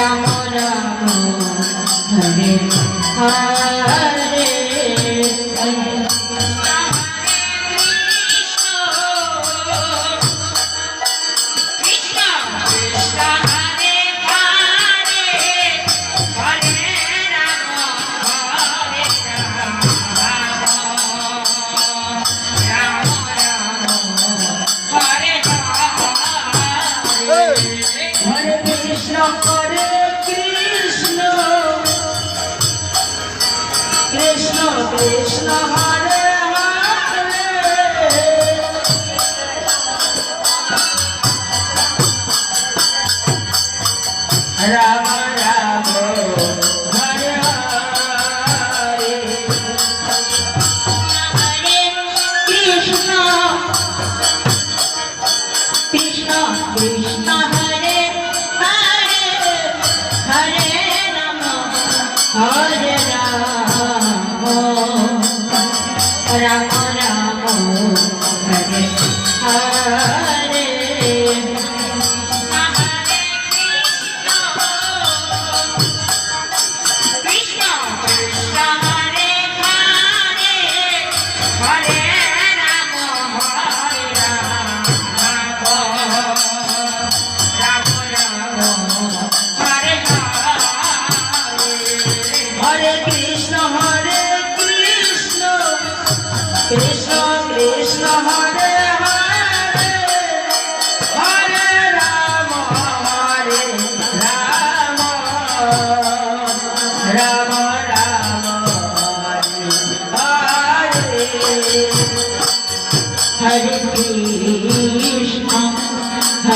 Ram Ram Hare Hare. Rama Para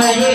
Hare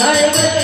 来一个。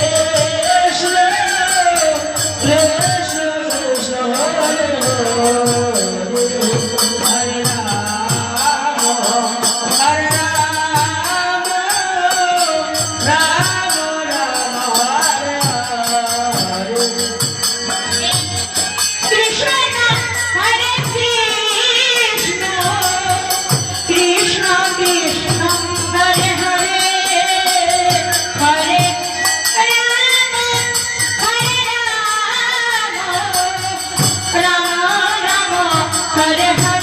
Hare Hare.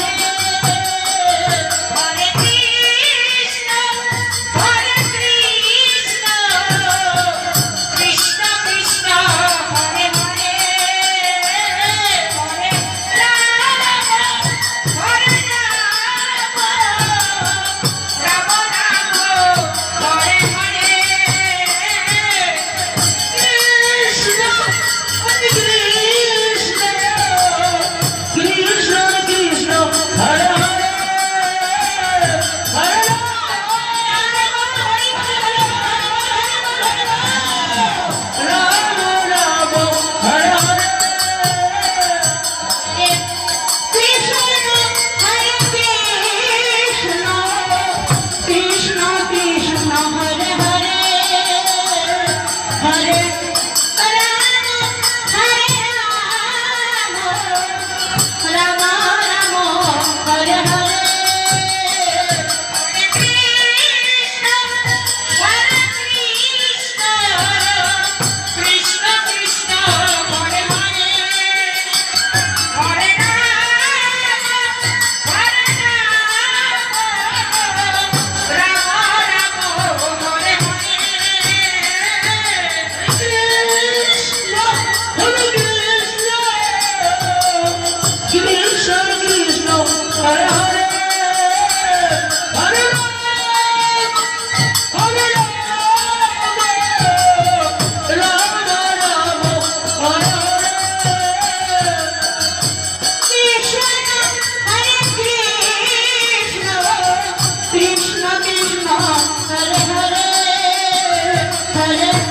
Yeah.